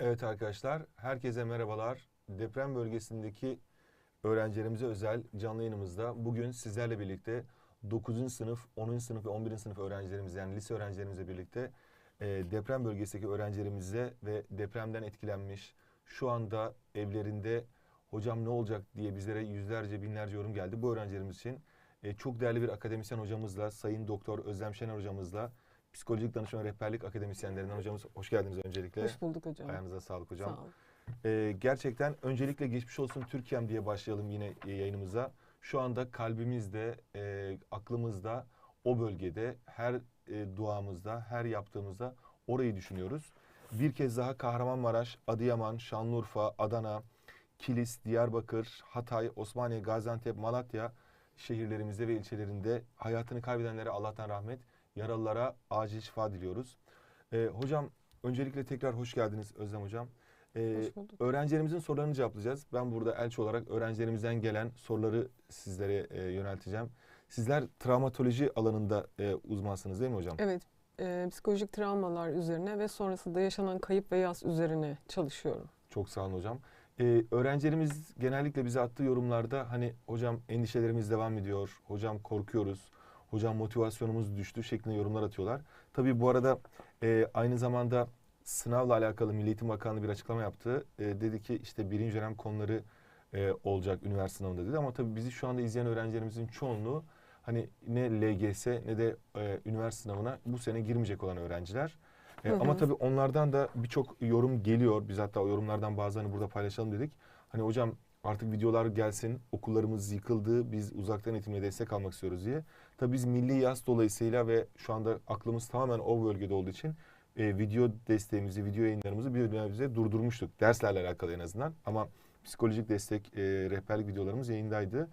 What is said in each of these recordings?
Evet arkadaşlar, herkese merhabalar. Deprem bölgesindeki öğrencilerimize özel canlı yayınımızda bugün sizlerle birlikte 9. sınıf, 10. sınıf ve 11. sınıf öğrencilerimiz yani lise öğrencilerimizle birlikte e, deprem bölgesindeki öğrencilerimize ve depremden etkilenmiş, şu anda evlerinde hocam ne olacak diye bizlere yüzlerce binlerce yorum geldi. Bu öğrencilerimiz için e, çok değerli bir akademisyen hocamızla, Sayın Doktor Özlem Şener hocamızla, Psikolojik Danışma Rehberlik Akademisyenlerinden hocamız hoş geldiniz öncelikle. Hoş bulduk hocam. Ayağınıza sağlık hocam. Sağ olun. Ee, gerçekten öncelikle geçmiş olsun Türkiye'm diye başlayalım yine e, yayınımıza. Şu anda kalbimizde, e, aklımızda, o bölgede, her e, duamızda, her yaptığımızda orayı düşünüyoruz. Bir kez daha Kahramanmaraş, Adıyaman, Şanlıurfa, Adana, Kilis, Diyarbakır, Hatay, Osmaniye, Gaziantep, Malatya şehirlerimizde ve ilçelerinde hayatını kaybedenlere Allah'tan rahmet, yaralılara acil şifa diliyoruz. Ee, hocam öncelikle tekrar hoş geldiniz Özlem hocam. Ee, öğrencilerimizin sorularını cevaplayacağız. Ben burada elçi olarak öğrencilerimizden gelen soruları sizlere e, yönelteceğim. Sizler travmatoloji alanında e, uzmansınız değil mi hocam? Evet, e, psikolojik travmalar üzerine ve sonrasında yaşanan kayıp ve yas üzerine çalışıyorum. Çok sağ olun hocam. Ee, öğrencilerimiz genellikle bize attığı yorumlarda hani hocam endişelerimiz devam ediyor, hocam korkuyoruz, hocam motivasyonumuz düştü şeklinde yorumlar atıyorlar. Tabii bu arada e, aynı zamanda sınavla alakalı Milli Eğitim Bakanlığı bir açıklama yaptı. E, dedi ki işte birinci dönem konuları e, olacak üniversite sınavında dedi ama tabii bizi şu anda izleyen öğrencilerimizin çoğunluğu hani ne LGS ne de e, üniversite sınavına bu sene girmeyecek olan öğrenciler. E, Hı hı. Ama tabii onlardan da birçok yorum geliyor. Biz hatta o yorumlardan bazılarını burada paylaşalım dedik. Hani hocam artık videolar gelsin, okullarımız yıkıldı, biz uzaktan eğitimle destek almak istiyoruz diye. Tabii biz milli yas dolayısıyla ve şu anda aklımız tamamen o bölgede olduğu için e, video desteğimizi, video yayınlarımızı bir dönemde durdurmuştuk. Derslerle alakalı en azından. Ama psikolojik destek, e, rehberlik videolarımız yayındaydı.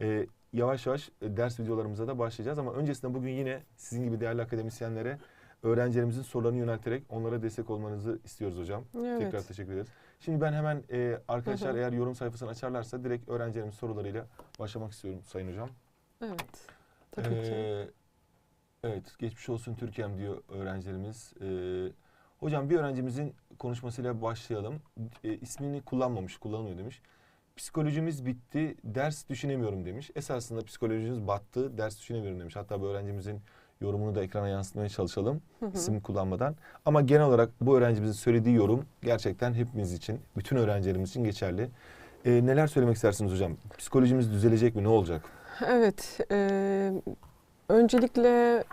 E, yavaş yavaş e, ders videolarımıza da başlayacağız ama öncesinde bugün yine sizin gibi değerli akademisyenlere öğrencilerimizin sorularını yönelterek onlara destek olmanızı istiyoruz hocam. Evet. Tekrar teşekkür ederiz. Şimdi ben hemen e, arkadaşlar eğer yorum sayfasını açarlarsa direkt öğrencilerimizin sorularıyla başlamak istiyorum Sayın Hocam. Evet, tabii ki. Ee, evet, geçmiş olsun Türkiye'm diyor öğrencilerimiz. Ee, hocam bir öğrencimizin konuşmasıyla başlayalım. E, ismini kullanmamış, kullanmıyor demiş. Psikolojimiz bitti, ders düşünemiyorum demiş. Esasında psikolojimiz battı, ders düşünemiyorum demiş. Hatta bu öğrencimizin yorumunu da ekrana yansıtmaya çalışalım Hı hı. isim kullanmadan. Ama genel olarak bu öğrencimizin söylediği yorum gerçekten hepimiz için, bütün öğrencilerimiz için geçerli. Ee, neler söylemek istersiniz hocam? Psikolojimiz düzelecek mi? Ne olacak? Evet, e, öncelikle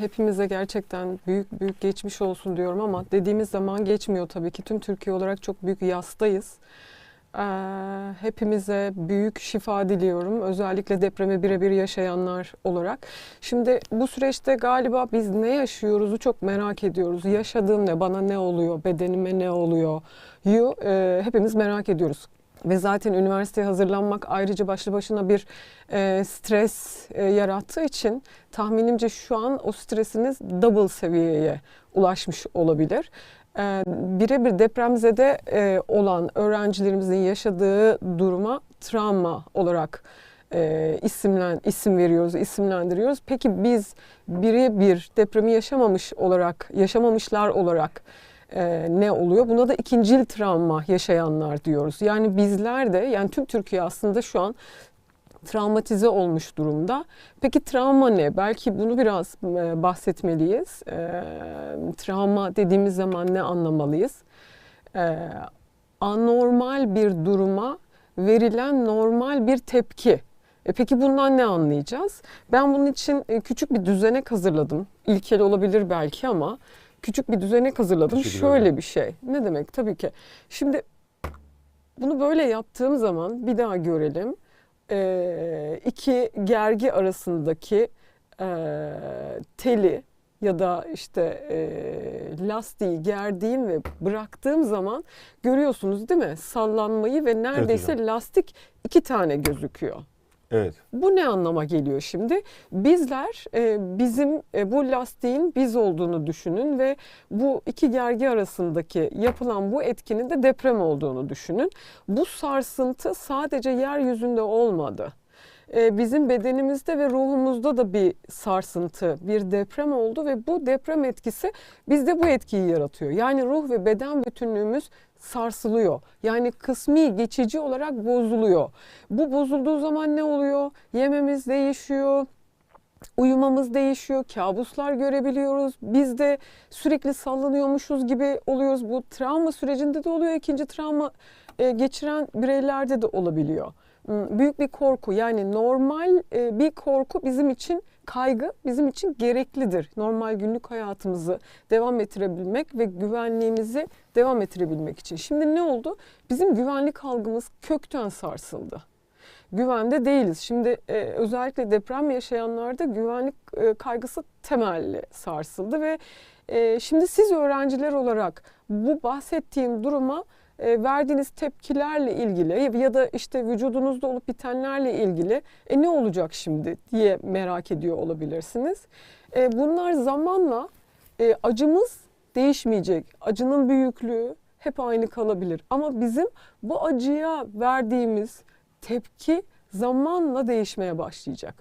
hepimize gerçekten büyük büyük geçmiş olsun diyorum ama dediğimiz zaman geçmiyor tabii ki. Tüm Türkiye olarak çok büyük yastayız. E, hepimize büyük şifa diliyorum. Özellikle depremi birebir yaşayanlar olarak. Şimdi bu süreçte galiba biz ne yaşıyoruzu çok merak ediyoruz. Yaşadığım ne, bana ne oluyor, bedenime ne oluyor yu e, hepimiz merak ediyoruz. Ve zaten üniversiteye hazırlanmak ayrıca başlı başına bir e, stres e, yarattığı için tahminimce şu an o stresiniz double seviyeye ulaşmış olabilir. E, birebir depremzede e, olan öğrencilerimizin yaşadığı duruma travma olarak e, isimlen isim veriyoruz, isimlendiriyoruz. Peki biz birebir depremi yaşamamış olarak, yaşamamışlar olarak e, ne oluyor? Buna da ikincil travma yaşayanlar diyoruz. Yani bizler de, yani tüm Türkiye aslında şu an travmatize olmuş durumda. Peki travma ne? Belki bunu biraz e, bahsetmeliyiz. E, travma dediğimiz zaman ne anlamalıyız? E, anormal bir duruma verilen normal bir tepki. E peki bundan ne anlayacağız? Ben bunun için e, küçük bir düzenek hazırladım. İlkel olabilir belki ama küçük bir düzenek hazırladım. Teşekkür Şöyle bir şey. Ne demek? Tabii ki. Şimdi bunu böyle yaptığım zaman bir daha görelim. Ee, iki gergi arasındaki e, teli ya da işte e, lastiği gerdiğim ve bıraktığım zaman görüyorsunuz değil mi? Sallanmayı ve neredeyse lastik iki tane gözüküyor. Evet. Bu ne anlama geliyor şimdi? Bizler e, bizim e, bu lastiğin biz olduğunu düşünün ve bu iki gergi arasındaki yapılan bu etkinin de deprem olduğunu düşünün. Bu sarsıntı sadece yeryüzünde olmadı. e, bizim bedenimizde ve ruhumuzda da bir sarsıntı, bir deprem oldu ve bu deprem etkisi bizde bu etkiyi yaratıyor. Yani ruh ve beden bütünlüğümüz sarsılıyor. Yani kısmi geçici olarak bozuluyor. Bu bozulduğu zaman ne oluyor? Yememiz değişiyor, uyumamız değişiyor, kabuslar görebiliyoruz. Biz de sürekli sallanıyormuşuz gibi oluyoruz. Bu travma sürecinde de oluyor. İkinci travma e, geçiren bireylerde de olabiliyor. Hmm, Büyük bir korku yani normal e, bir korku bizim için kaygı bizim için gereklidir. Normal günlük hayatımızı devam ettirebilmek ve güvenliğimizi devam ettirebilmek için. Şimdi ne oldu? Bizim güvenlik algımız kökten sarsıldı güvende değiliz. Şimdi e, özellikle deprem yaşayanlarda güvenlik e, kaygısı temelli sarsıldı ve e, şimdi siz öğrenciler olarak bu bahsettiğim duruma e, verdiğiniz tepkilerle ilgili ya da işte vücudunuzda olup bitenlerle ilgili e, ne olacak şimdi diye merak ediyor olabilirsiniz. E, bunlar zamanla e, acımız değişmeyecek. Acının büyüklüğü hep aynı kalabilir. Ama bizim bu acıya verdiğimiz tepki zamanla değişmeye başlayacak.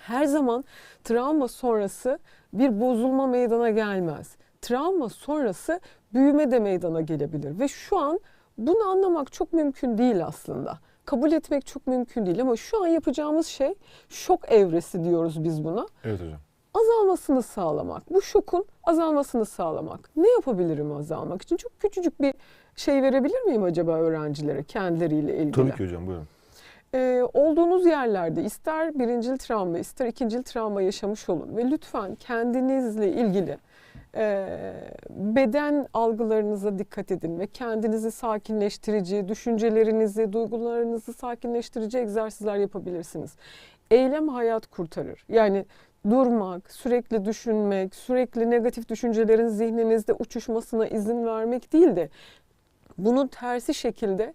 Her zaman travma sonrası bir bozulma meydana gelmez. Travma sonrası büyüme de meydana gelebilir ve şu an bunu anlamak çok mümkün değil aslında. Kabul etmek çok mümkün değil ama şu an yapacağımız şey şok evresi diyoruz biz buna. Evet hocam. Azalmasını sağlamak. Bu şokun azalmasını sağlamak. Ne yapabilirim azalmak için? Çok küçücük bir şey verebilir miyim acaba öğrencilere kendileriyle ilgili? Tabii ki hocam buyurun. Ee, olduğunuz yerlerde ister birincil travma ister ikincil travma yaşamış olun ve lütfen kendinizle ilgili beden algılarınıza dikkat edin ve kendinizi sakinleştirici, düşüncelerinizi, duygularınızı sakinleştirici egzersizler yapabilirsiniz. Eylem hayat kurtarır. Yani durmak, sürekli düşünmek, sürekli negatif düşüncelerin zihninizde uçuşmasına izin vermek değil de bunun tersi şekilde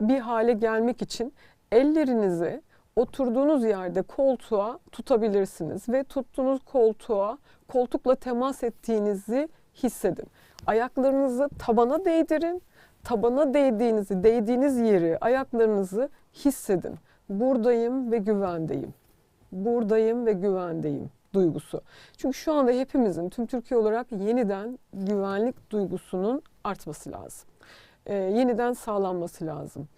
bir hale gelmek için ellerinizi oturduğunuz yerde koltuğa tutabilirsiniz ve tuttuğunuz koltuğa koltukla temas ettiğinizi hissedin. Ayaklarınızı tabana değdirin. Tabana değdiğinizi, değdiğiniz yeri, ayaklarınızı hissedin. Buradayım ve güvendeyim. Buradayım ve güvendeyim duygusu. Çünkü şu anda hepimizin tüm Türkiye olarak yeniden güvenlik duygusunun artması lazım. Ee, yeniden sağlanması lazım.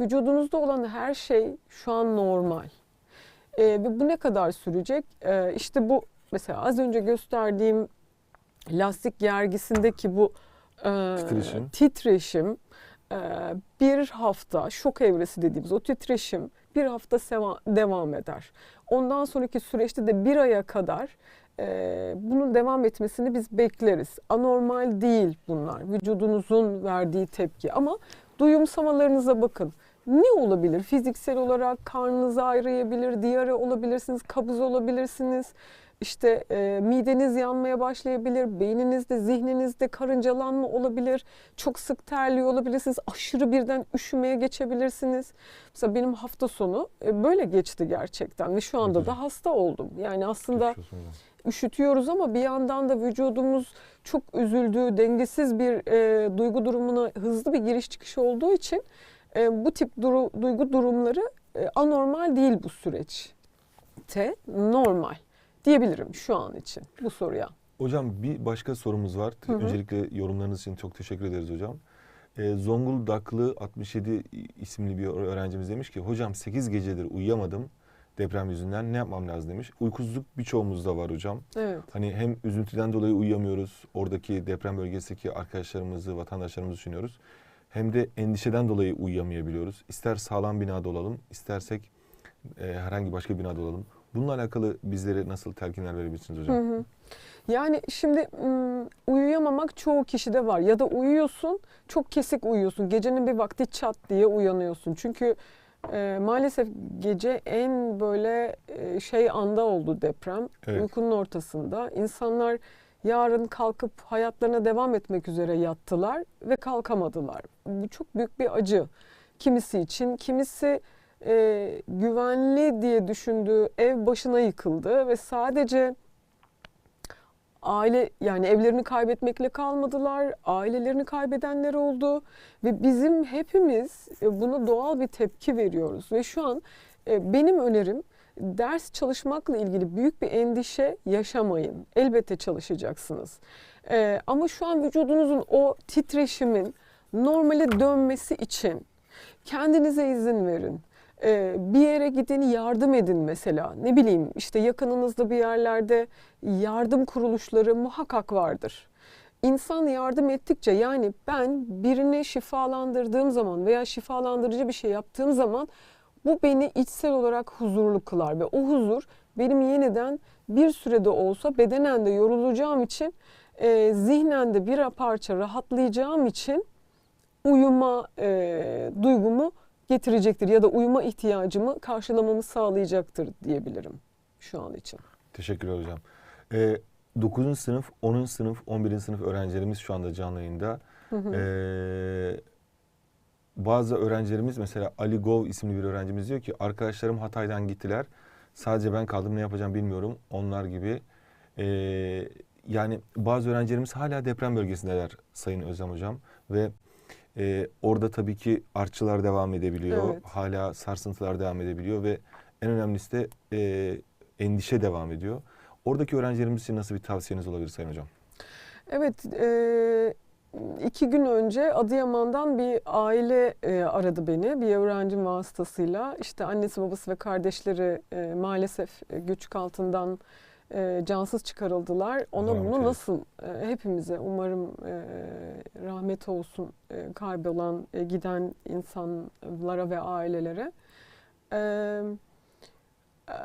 Vücudunuzda olan her şey şu an normal. Ee, ve bu ne kadar sürecek? Ee, işte bu mesela az önce gösterdiğim lastik gergisindeki bu e, Titreşim. titreşim e, bir hafta şok evresi dediğimiz o titreşim bir hafta devam eder. Ondan sonraki süreçte de bir aya kadar e, bunun devam etmesini biz bekleriz. Anormal değil bunlar. Vücudunuzun verdiği tepki ama duyumsamalarınıza bakın. Ne olabilir? Fiziksel olarak karnınız ağrıyabilir, diyare olabilirsiniz, kabız olabilirsiniz. İşte e, mideniz yanmaya başlayabilir, beyninizde, zihninizde karıncalanma olabilir, çok sık terliyor olabilirsiniz, aşırı birden üşümeye geçebilirsiniz. Mesela benim hafta sonu e, böyle geçti gerçekten ve şu anda da hasta oldum. Yani aslında üşütüyoruz ama bir yandan da vücudumuz çok üzüldüğü, dengesiz bir e, duygu durumuna hızlı bir giriş çıkış olduğu için e, bu tip duru- duygu durumları e, anormal değil bu süreçte normal diyebilirim şu an için bu soruya. Hocam bir başka sorumuz var. Hı hı. Öncelikle yorumlarınız için çok teşekkür ederiz hocam. Ee, Zonguldaklı 67 isimli bir öğrencimiz demiş ki hocam 8 gecedir uyuyamadım deprem yüzünden ne yapmam lazım demiş. Uykusuzluk birçoğumuzda var hocam. Evet. Hani hem üzüntüden dolayı uyuyamıyoruz. Oradaki deprem bölgesindeki arkadaşlarımızı, vatandaşlarımızı düşünüyoruz. Hem de endişeden dolayı uyuyamayabiliyoruz. İster sağlam binada olalım, istersek e, herhangi başka binada olalım. Bununla alakalı bizlere nasıl telkinler verebilirsiniz hocam? Hı hı. Yani şimdi uyuyamamak çoğu kişide var ya da uyuyorsun çok kesik uyuyorsun gecenin bir vakti çat diye uyanıyorsun çünkü e, maalesef gece en böyle e, şey anda oldu deprem Evet. uykunun ortasında insanlar yarın kalkıp hayatlarına devam etmek üzere yattılar ve kalkamadılar bu çok büyük bir acı kimisi için kimisi e, güvenli diye düşündüğü ev başına yıkıldı ve sadece aile yani evlerini kaybetmekle kalmadılar. Ailelerini kaybedenler oldu ve bizim hepimiz e, buna doğal bir tepki veriyoruz ve şu an e, benim önerim ders çalışmakla ilgili büyük bir endişe yaşamayın. Elbette çalışacaksınız. E, ama şu an vücudunuzun o titreşimin normale dönmesi için kendinize izin verin. Ee, bir yere gidin yardım edin mesela. Ne bileyim işte yakınınızda bir yerlerde yardım kuruluşları muhakkak vardır. İnsan yardım ettikçe yani ben birini şifalandırdığım zaman veya şifalandırıcı bir şey yaptığım zaman bu beni içsel olarak huzurlu kılar ve o huzur benim yeniden bir sürede olsa bedenen de yorulacağım için e, zihnen de bir parça rahatlayacağım için uyuma e, duygumu getirecektir ya da uyuma ihtiyacımı karşılamamı sağlayacaktır diyebilirim şu an için. Teşekkürler hocam. Ee, 9. sınıf, 10. sınıf, 11. sınıf öğrencilerimiz şu anda canlı yayında. Hı hı. Ee, bazı öğrencilerimiz mesela Ali Gov isimli bir öğrencimiz diyor ki arkadaşlarım Hatay'dan gittiler. Sadece ben kaldım ne yapacağım bilmiyorum. Onlar gibi. Ee, yani bazı öğrencilerimiz hala deprem bölgesindeler Sayın Özlem Hocam. Ve e, orada tabii ki artçılar devam edebiliyor. Evet. Hala sarsıntılar devam edebiliyor ve en önemlisi de e, endişe devam ediyor. Oradaki öğrencilerimiz için nasıl bir tavsiyeniz olabilir Sayın Hocam? Evet, e, iki gün önce Adıyaman'dan bir aile e, aradı beni bir öğrencim vasıtasıyla. İşte annesi, babası ve kardeşleri e, maalesef e, göçük altından e, cansız çıkarıldılar. Ona Rahmet bunu eylesin. nasıl e, hepimize umarım e, rahmet olsun e, kaybolan, e, giden insanlara ve ailelere. E, e,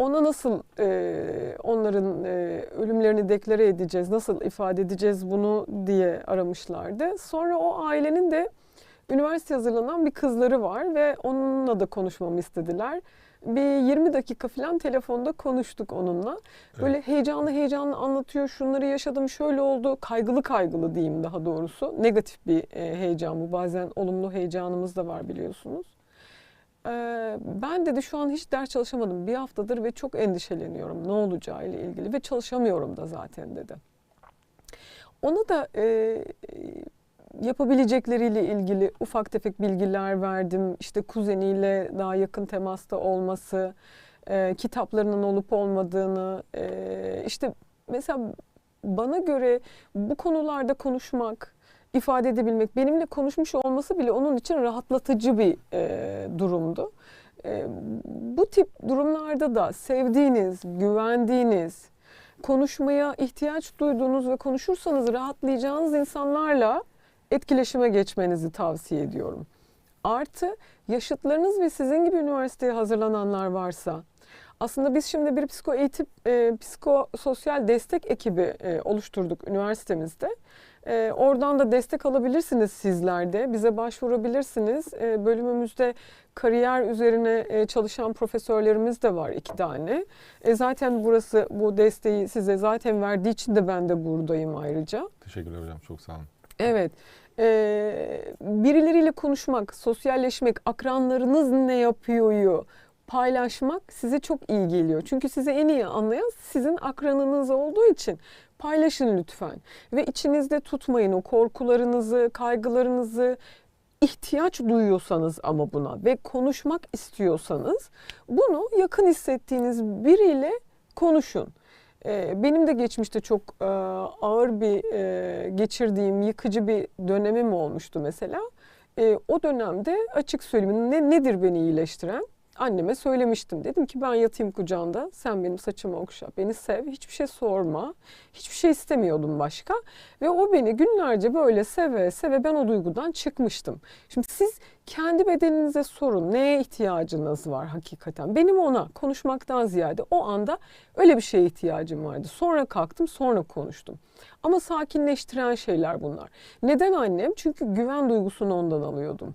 ona nasıl e, onların e, ölümlerini deklare edeceğiz, nasıl ifade edeceğiz bunu diye aramışlardı. Sonra o ailenin de üniversite hazırlanan bir kızları var ve onunla da konuşmamı istediler. Bir 20 dakika falan telefonda konuştuk onunla. Böyle heyecanlı heyecanlı anlatıyor. Şunları yaşadım, şöyle oldu. Kaygılı kaygılı diyeyim daha doğrusu. Negatif bir e, heyecan bu. Bazen olumlu heyecanımız da var biliyorsunuz. Ee, ben dedi şu an hiç ders çalışamadım bir haftadır ve çok endişeleniyorum ne olacağı ile ilgili ve çalışamıyorum da zaten dedi. Ona da e, yapabilecekleriyle ilgili ufak tefek bilgiler verdim. İşte kuzeniyle daha yakın temasta olması, e, kitaplarının olup olmadığını, e, işte mesela bana göre bu konularda konuşmak, ifade edebilmek, benimle konuşmuş olması bile onun için rahatlatıcı bir e, durumdu. E, bu tip durumlarda da sevdiğiniz, güvendiğiniz, konuşmaya ihtiyaç duyduğunuz ve konuşursanız rahatlayacağınız insanlarla etkileşime geçmenizi tavsiye ediyorum. Artı yaşıtlarınız ve sizin gibi üniversiteye hazırlananlar varsa aslında biz şimdi bir psiko eğitim, e, psikososyal destek ekibi e, oluşturduk üniversitemizde. E, oradan da destek alabilirsiniz sizler de. Bize başvurabilirsiniz. E, bölümümüzde kariyer üzerine e, çalışan profesörlerimiz de var iki tane. E, zaten burası bu desteği size zaten verdiği için de ben de buradayım ayrıca. Teşekkürler hocam. Çok sağ olun. Evet. Ee, birileriyle konuşmak, sosyalleşmek, akranlarınız ne yapıyoryu paylaşmak size çok iyi geliyor. Çünkü sizi en iyi anlayan sizin akranınız olduğu için paylaşın lütfen. Ve içinizde tutmayın o korkularınızı, kaygılarınızı, ihtiyaç duyuyorsanız ama buna ve konuşmak istiyorsanız bunu yakın hissettiğiniz biriyle konuşun. Ee, Benim de geçmişte çok e, ağır bir e, geçirdiğim yıkıcı bir dönemim olmuştu mesela. E, O dönemde açık söyleyeyim ne, nedir beni iyileştiren? Anneme söylemiştim. Dedim ki ben yatayım kucağında, sen benim saçımı okşa, beni sev, hiçbir şey sorma. Hiçbir şey istemiyordum başka. Ve o beni günlerce böyle seve seve ben o duygudan çıkmıştım. Şimdi siz kendi bedeninize sorun neye ihtiyacınız var hakikaten. Benim ona konuşmaktan ziyade o anda öyle bir şeye ihtiyacım vardı. Sonra kalktım sonra konuştum. Ama sakinleştiren şeyler bunlar. Neden annem? Çünkü güven duygusunu ondan alıyordum.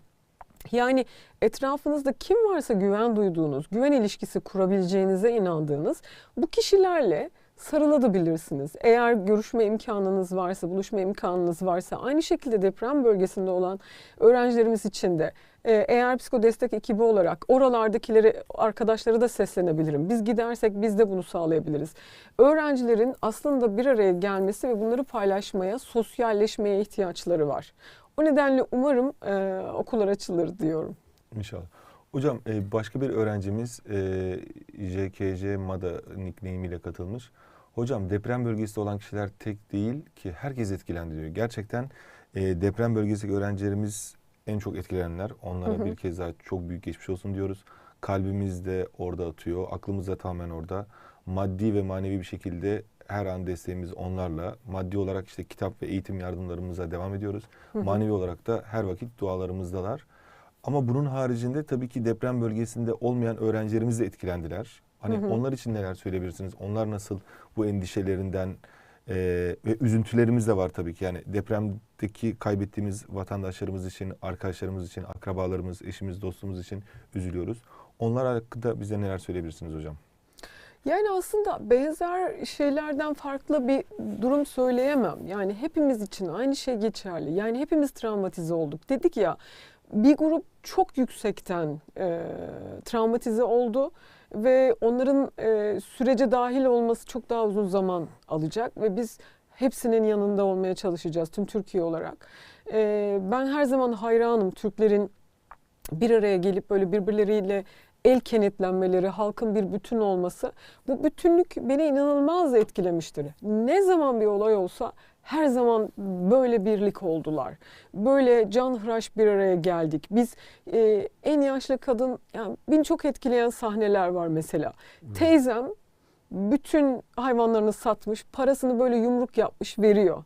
Yani etrafınızda kim varsa güven duyduğunuz, güven ilişkisi kurabileceğinize inandığınız bu kişilerle sarılabilirsiniz. Eğer görüşme imkanınız varsa, buluşma imkanınız varsa aynı şekilde deprem bölgesinde olan öğrencilerimiz için de e, eğer psikodestek ekibi olarak oralardakileri arkadaşları da seslenebilirim. Biz gidersek biz de bunu sağlayabiliriz. Öğrencilerin aslında bir araya gelmesi ve bunları paylaşmaya, sosyalleşmeye ihtiyaçları var. O nedenle umarım e, okullar açılır diyorum. İnşallah. Hocam e, başka bir öğrencimiz e, JKJ MADA nickname ile katılmış. Hocam deprem bölgesinde olan kişiler tek değil ki herkes etkilendi diyor. Gerçekten e, deprem bölgesindeki öğrencilerimiz en çok etkilenenler. Onlara Hı hı. bir kez daha çok büyük geçmiş olsun diyoruz. Kalbimiz de orada atıyor. Aklımız da tamamen orada. Maddi ve manevi bir şekilde her an desteğimiz onlarla. Maddi olarak işte kitap ve eğitim yardımlarımıza devam ediyoruz. Hı hı. Manevi olarak da her vakit dualarımızdalar. Ama bunun haricinde tabii ki deprem bölgesinde olmayan öğrencilerimiz de etkilendiler. Hani Hı hı. onlar için neler söyleyebilirsiniz? Onlar nasıl bu endişelerinden e, ve üzüntülerimiz de var tabii ki. Yani depremdeki kaybettiğimiz vatandaşlarımız için, arkadaşlarımız için, akrabalarımız, eşimiz, dostumuz için üzülüyoruz. Onlar hakkında bize neler söyleyebilirsiniz hocam? Yani aslında benzer şeylerden farklı bir durum söyleyemem. Yani hepimiz için aynı şey geçerli. Yani hepimiz travmatize olduk. Dedik ya bir grup çok yüksekten e, travmatize oldu ve onların e, sürece dahil olması çok daha uzun zaman alacak ve biz hepsinin yanında olmaya çalışacağız tüm Türkiye olarak. E, ben her zaman hayranım Türklerin bir araya gelip böyle birbirleriyle el kenetlenmeleri, halkın bir bütün olması. Bu bütünlük beni inanılmaz etkilemiştir. Ne zaman bir olay olsa her zaman böyle birlik oldular. Böyle canhıraş bir araya geldik. Biz e, en yaşlı kadın, yani beni çok etkileyen sahneler var mesela. Teyzem bütün hayvanlarını satmış, parasını böyle yumruk yapmış veriyor.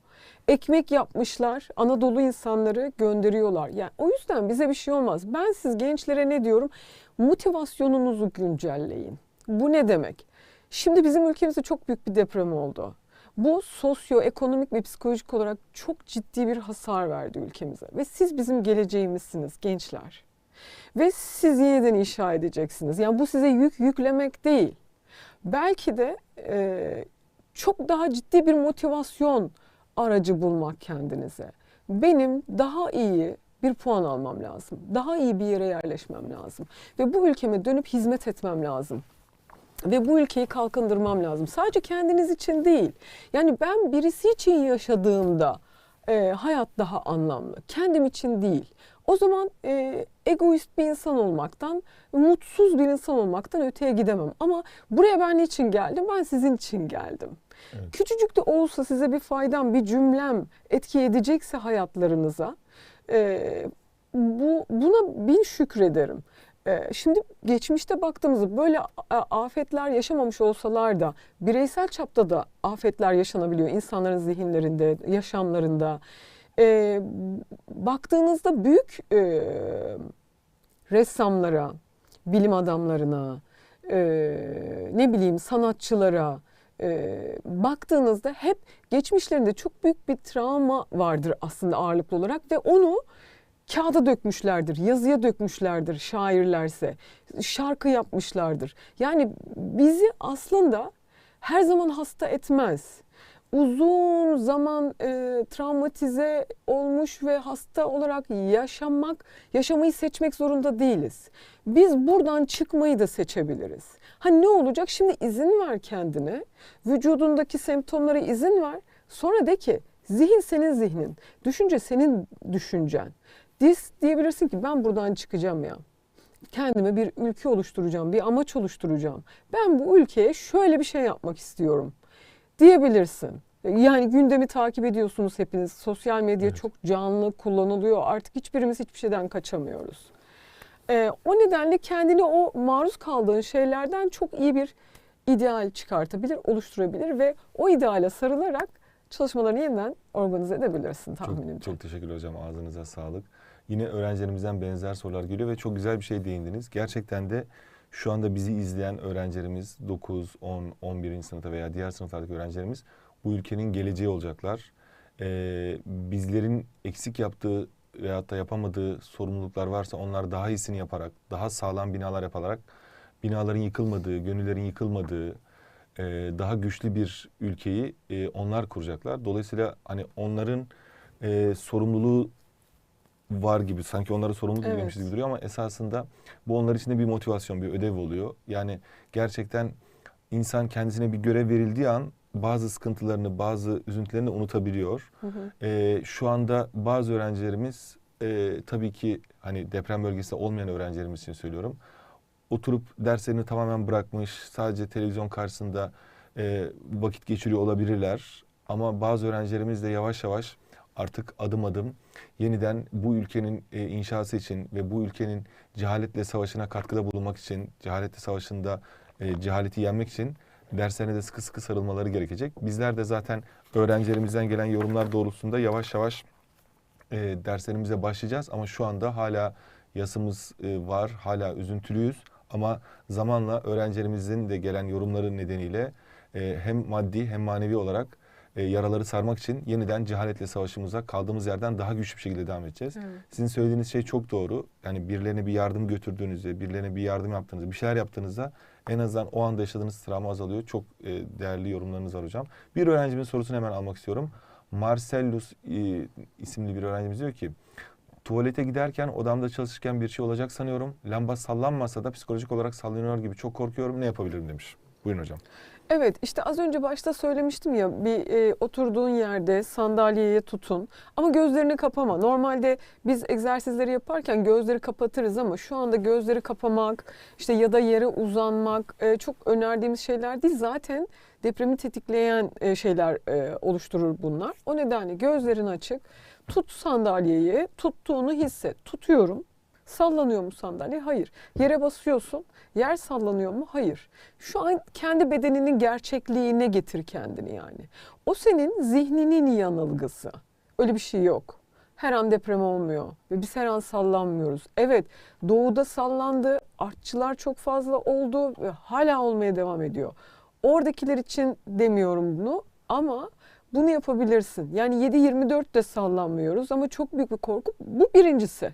Ekmek yapmışlar, Anadolu insanları gönderiyorlar. Yani o yüzden bize bir şey olmaz. Ben siz gençlere ne diyorum? Motivasyonunuzu güncelleyin. Bu ne demek? Şimdi bizim ülkemizde çok büyük bir deprem oldu. Bu sosyoekonomik ve psikolojik olarak çok ciddi bir hasar verdi ülkemize. Ve siz bizim geleceğimizsiniz gençler. Ve siz yeniden inşa edeceksiniz. Yani bu size yük yüklemek değil. Belki de e, çok daha ciddi bir motivasyon aracı bulmak kendinize. Benim daha iyi bir puan almam lazım. Daha iyi bir yere yerleşmem lazım. Ve bu ülkeme dönüp hizmet etmem lazım. Ve bu ülkeyi kalkındırmam lazım. Sadece kendiniz için değil. Yani ben birisi için yaşadığımda e, hayat daha anlamlı. Kendim için değil. O zaman e, egoist bir insan olmaktan, mutsuz bir insan olmaktan öteye gidemem. Ama buraya ben niçin geldim? Ben sizin için geldim. Evet. Küçücük de olsa size bir faydam, bir cümlem etki edecekse hayatlarınıza e, bu buna bin şükrederim. E, şimdi geçmişte baktığımızda böyle afetler yaşamamış olsalar da bireysel çapta da afetler yaşanabiliyor insanların zihinlerinde, yaşamlarında. E, baktığınızda büyük e, ressamlara, bilim adamlarına, e, ne bileyim sanatçılara e, baktığınızda hep geçmişlerinde çok büyük bir travma vardır aslında ağırlıklı olarak ve onu kağıda dökmüşlerdir, yazıya dökmüşlerdir şairlerse, şarkı yapmışlardır. Yani bizi aslında her zaman hasta etmez. Uzun zaman e, travmatize olmuş ve hasta olarak yaşamak, yaşamayı seçmek zorunda değiliz. Biz buradan çıkmayı da seçebiliriz. Ha ne olacak? Şimdi izin ver kendine. Vücudundaki semptomlara izin ver. Sonra de ki zihin senin zihnin. Düşünce senin düşüncen. Diz diyebilirsin ki ben buradan çıkacağım ya. Kendime bir ülke oluşturacağım, bir amaç oluşturacağım. Ben bu ülkeye şöyle bir şey yapmak istiyorum diyebilirsin. Yani gündemi takip ediyorsunuz hepiniz. Sosyal medya Evet. çok canlı kullanılıyor. Artık hiçbirimiz hiçbir şeyden kaçamıyoruz. Ee, o nedenle kendini o maruz kaldığın şeylerden çok iyi bir ideal çıkartabilir, oluşturabilir ve o ideale sarılarak çalışmalarını yeniden organize edebilirsin tahminimce. Çok, çok teşekkür hocam. Ağzınıza sağlık. Yine öğrencilerimizden benzer sorular geliyor ve çok güzel bir şey değindiniz. Gerçekten de şu anda bizi izleyen öğrencilerimiz 9, 10, 11. sınıfta veya diğer sınıflardaki öğrencilerimiz bu ülkenin geleceği olacaklar. Ee, bizlerin eksik yaptığı veyahut da yapamadığı sorumluluklar varsa onlar daha iyisini yaparak, daha sağlam binalar yaparak binaların yıkılmadığı, gönüllerin yıkılmadığı, e, daha güçlü bir ülkeyi e, onlar kuracaklar. Dolayısıyla hani onların e, sorumluluğu var gibi sanki onlara sorumluluk Evet. yüklemişiz gibi duruyor ama esasında bu onlar için de bir motivasyon, bir ödev oluyor. Yani gerçekten insan kendisine bir görev verildiği an bazı sıkıntılarını, bazı üzüntülerini unutabiliyor. Hı hı. Ee, şu anda bazı öğrencilerimiz e, tabii ki hani deprem bölgesinde olmayan öğrencilerimiz için söylüyorum. Oturup derslerini tamamen bırakmış, sadece televizyon karşısında e, vakit geçiriyor olabilirler. Ama bazı öğrencilerimiz de yavaş yavaş artık adım adım yeniden bu ülkenin e, inşası için ve bu ülkenin cehaletle savaşına katkıda bulunmak için, cehaletle savaşında e, cehaleti yenmek için derslerine de sıkı sıkı sarılmaları gerekecek. Bizler de zaten öğrencilerimizden gelen yorumlar doğrultusunda yavaş yavaş e, derslerimize başlayacağız. Ama şu anda hala yasımız e, var, hala üzüntülüyüz. Ama zamanla öğrencilerimizin de gelen yorumları nedeniyle e, hem maddi hem manevi olarak e, yaraları sarmak için yeniden cehaletle savaşımıza kaldığımız yerden daha güçlü bir şekilde devam edeceğiz. Evet. Sizin söylediğiniz şey çok doğru. Yani birilerine bir yardım götürdüğünüzde, birilerine bir yardım yaptığınızda, bir şeyler yaptığınızda en azından o anda yaşadığınız travma azalıyor. Çok e, değerli yorumlarınız var hocam. Bir öğrencimin sorusunu hemen almak istiyorum. Marcellus e, isimli bir öğrencimiz diyor ki tuvalete giderken odamda çalışırken bir şey olacak sanıyorum. Lamba sallanmasa da psikolojik olarak sallanıyor gibi çok korkuyorum. Ne yapabilirim demiş. Buyurun hocam. Evet işte az önce başta söylemiştim ya bir e, oturduğun yerde sandalyeye tutun ama gözlerini kapama. Normalde biz egzersizleri yaparken gözleri kapatırız ama şu anda gözleri kapamak işte ya da yere uzanmak e, çok önerdiğimiz şeyler değil. Zaten depremi tetikleyen e, şeyler e, oluşturur bunlar. O nedenle gözlerin açık tut sandalyeyi tuttuğunu hisset. Tutuyorum. Sallanıyor mu sandalye? Hayır. Yere basıyorsun. Yer sallanıyor mu? Hayır. Şu an kendi bedeninin gerçekliğine getir kendini yani. O senin zihninin yanılgısı. Öyle bir şey yok. Her an deprem olmuyor ve biz her an sallanmıyoruz. Evet doğuda sallandı, artçılar çok fazla oldu ve hala olmaya devam ediyor. Oradakiler için demiyorum bunu ama bunu yapabilirsin. Yani 7-24 de sallanmıyoruz ama çok büyük bir korku. Bu birincisi.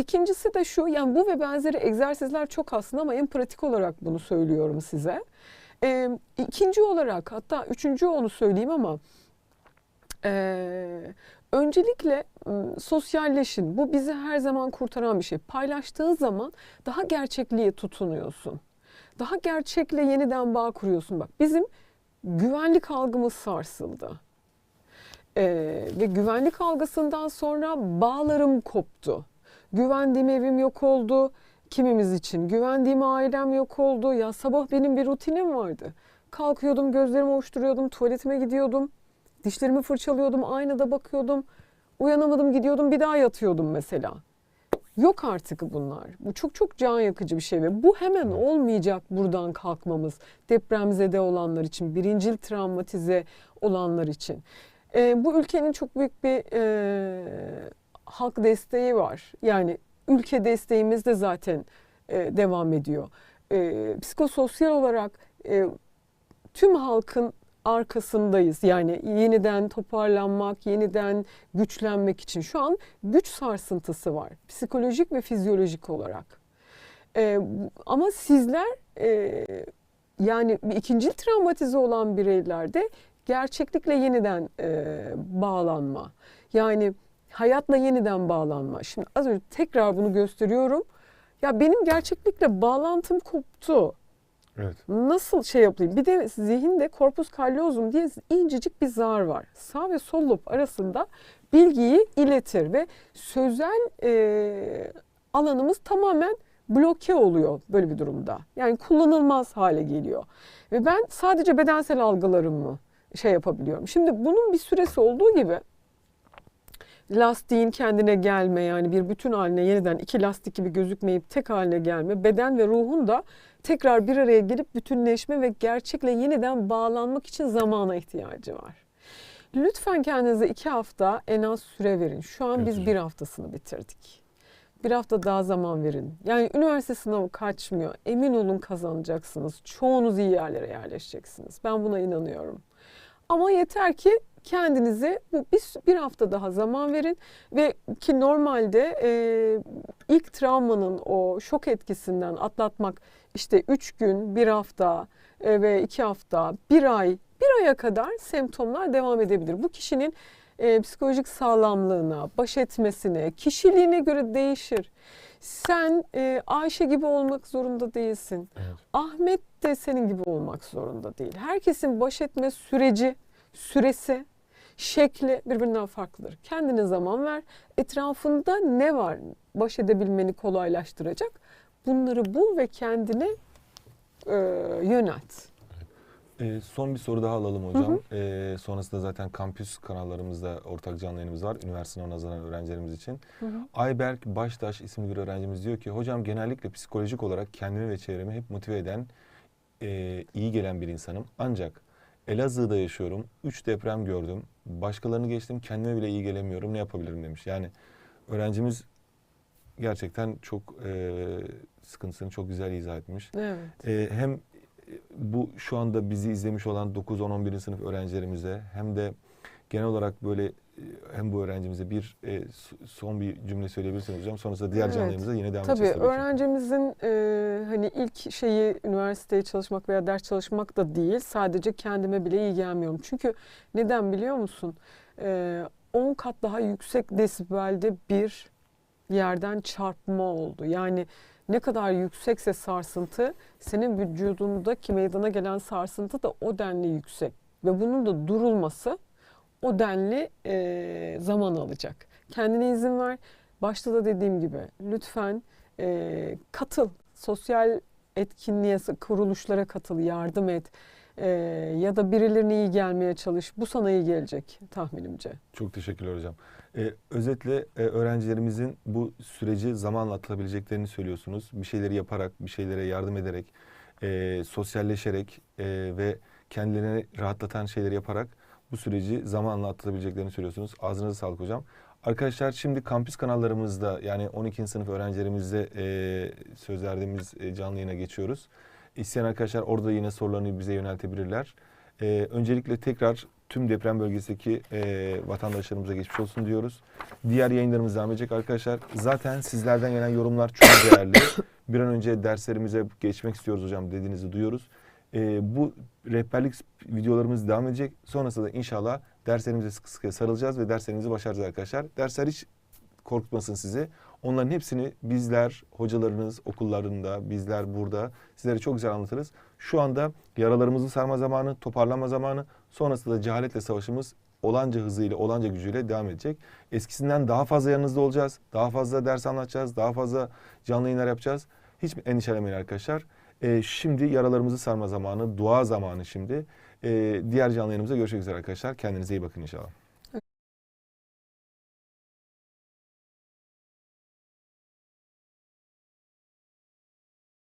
İkincisi de şu, yani bu ve benzeri egzersizler çok aslında ama en pratik olarak bunu söylüyorum size. Ee, ikinci olarak hatta üçüncü onu söyleyeyim ama ee, öncelikle sosyalleşin. Bu bizi her zaman kurtaran bir şey. Paylaştığın zaman daha gerçekliğe tutunuyorsun. Daha gerçekle yeniden bağ kuruyorsun. Bak bizim güvenlik algımız sarsıldı. Ee, ve güvenlik algısından sonra bağlarım koptu. Güvendiğim evim yok oldu kimimiz için. Güvendiğim ailem yok oldu. Ya sabah benim bir rutinim vardı. Kalkıyordum, gözlerimi ovuşturuyordum, tuvaletime gidiyordum. Dişlerimi fırçalıyordum, aynada bakıyordum. Uyanamadım, gidiyordum, bir daha yatıyordum mesela. Yok artık bunlar. Bu çok çok can yakıcı bir şey ve bu hemen olmayacak buradan kalkmamız. Depremzede olanlar için, birincil travmatize olanlar için. Ee, bu ülkenin çok büyük bir e, halk desteği var. Yani ülke desteğimiz de zaten e, devam ediyor. E, psikososyal olarak e, tüm halkın arkasındayız. Yani yeniden toparlanmak, yeniden güçlenmek için. Şu an güç sarsıntısı var. Psikolojik ve fizyolojik olarak. E, ama sizler e, yani ikinci travmatize olan bireylerde gerçeklikle yeniden e, bağlanma. Yani hayatla yeniden bağlanma. Şimdi az önce tekrar bunu gösteriyorum. Ya benim gerçeklikle bağlantım koptu. Evet. Nasıl şey yapayım? Bir de zihinde corpus callosum diye incecik bir zar var. Sağ ve sol lob arasında bilgiyi iletir ve sözel e, alanımız tamamen bloke oluyor böyle bir durumda. Yani kullanılmaz hale geliyor. Ve ben sadece bedensel algılarımı şey yapabiliyorum. Şimdi bunun bir süresi olduğu gibi lastiğin kendine gelme yani bir bütün haline yeniden iki lastik gibi gözükmeyip tek haline gelme beden ve ruhun da tekrar bir araya gelip bütünleşme ve gerçekle yeniden bağlanmak için zamana ihtiyacı var. Lütfen kendinize iki hafta en az süre verin. Şu an biz bir haftasını bitirdik. Bir hafta daha zaman verin. Yani üniversite sınavı kaçmıyor. Emin olun kazanacaksınız. Çoğunuz iyi yerlere yerleşeceksiniz. Ben buna inanıyorum. Ama yeter ki kendinize bu bir, bir hafta daha zaman verin ve ki normalde e, ilk travmanın o şok etkisinden atlatmak işte üç gün, bir hafta e, ve iki hafta, bir ay, bir aya kadar semptomlar devam edebilir. Bu kişinin e, psikolojik sağlamlığına, baş etmesine, kişiliğine göre değişir. Sen e, Ayşe gibi olmak zorunda değilsin. Evet. Ahmet de senin gibi olmak zorunda değil. Herkesin baş etme süreci, süresi, şekli birbirinden farklıdır. Kendine zaman ver. Etrafında ne var baş edebilmeni kolaylaştıracak? Bunları bul ve kendine e, yönelt. Ee, son bir soru daha alalım hocam. Ee, sonrasında zaten kampüs kanallarımızda ortak canlı yayınımız var. Üniversite sınavına hazaran öğrencilerimiz için. Ayberk Baştaş isimli bir öğrencimiz diyor ki hocam genellikle psikolojik olarak kendimi ve çevremi hep motive eden, e, iyi gelen bir insanım. Ancak Elazığ'da yaşıyorum. 3 deprem gördüm. Başkalarını geçtim. Kendime bile iyi gelemiyorum. Ne yapabilirim demiş. Yani öğrencimiz gerçekten çok e, sıkıntısını çok güzel izah etmiş. Evet. Ee, hem e, bu şu anda bizi izlemiş olan 9 10 11. sınıf öğrencilerimize hem de genel olarak böyle e, hem bu öğrencimize bir e, son bir cümle söyleyebilirsiniz hocam. Sonrasında diğer Evet. canlılarımıza yine devam Tabii edeceğiz tabii öğrencimizin e, hani ilk şeyi üniversiteye çalışmak veya ders çalışmak da değil. Sadece kendime bile iyi gelmiyorum. Çünkü neden biliyor musun? E, 10 kat daha yüksek desibelde bir yerden çarpma oldu. Yani ne kadar yüksekse sarsıntı senin vücudundaki meydana gelen sarsıntı da o denli yüksek. Ve bunun da durulması o denli e, zaman alacak. Kendine izin ver. Başta da dediğim gibi lütfen e, katıl. Sosyal etkinliğe, kuruluşlara katıl, yardım et. E, ya da birilerine iyi gelmeye çalış. Bu sana iyi gelecek tahminimce. Çok teşekkürler hocam. Ee, özetle e, öğrencilerimizin bu süreci zamanla atlatabileceklerini söylüyorsunuz. Bir şeyleri yaparak, bir şeylere yardım ederek, e, sosyalleşerek e, ve kendilerini rahatlatan şeyleri yaparak bu süreci zamanla atlatabileceklerini söylüyorsunuz. Ağzınıza sağlık hocam. Arkadaşlar şimdi kampüs kanallarımızda yani 12. sınıf öğrencilerimizle e, söz verdiğimiz e, canlı yayına geçiyoruz. İsteyen arkadaşlar orada yine sorularını bize yöneltebilirler. Ee, öncelikle tekrar tüm deprem bölgesindeki e, vatandaşlarımıza geçmiş olsun diyoruz. Diğer yayınlarımız devam edecek arkadaşlar. Zaten sizlerden gelen yorumlar çok değerli. Bir an önce derslerimize geçmek istiyoruz hocam dediğinizi duyuyoruz. Ee, bu rehberlik videolarımız devam edecek. Sonrasında da inşallah derslerimize sıkı sıkı sarılacağız ve derslerimizi başaracağız arkadaşlar. Dersler hiç korkutmasın sizi. Onların hepsini bizler, hocalarınız okullarında, bizler burada sizlere çok güzel anlatırız. Şu anda yaralarımızı sarma zamanı, toparlanma zamanı. Sonrasında da cehaletle savaşımız olanca hızıyla, olanca gücüyle devam edecek. Eskisinden daha fazla yanınızda olacağız. Daha fazla ders anlatacağız. Daha fazla canlı yayınlar yapacağız. Hiç endişelemeyin arkadaşlar. Ee, şimdi yaralarımızı sarma zamanı, dua zamanı şimdi. Ee, diğer canlı yayınımızda görüşmek üzere arkadaşlar. Kendinize iyi bakın inşallah.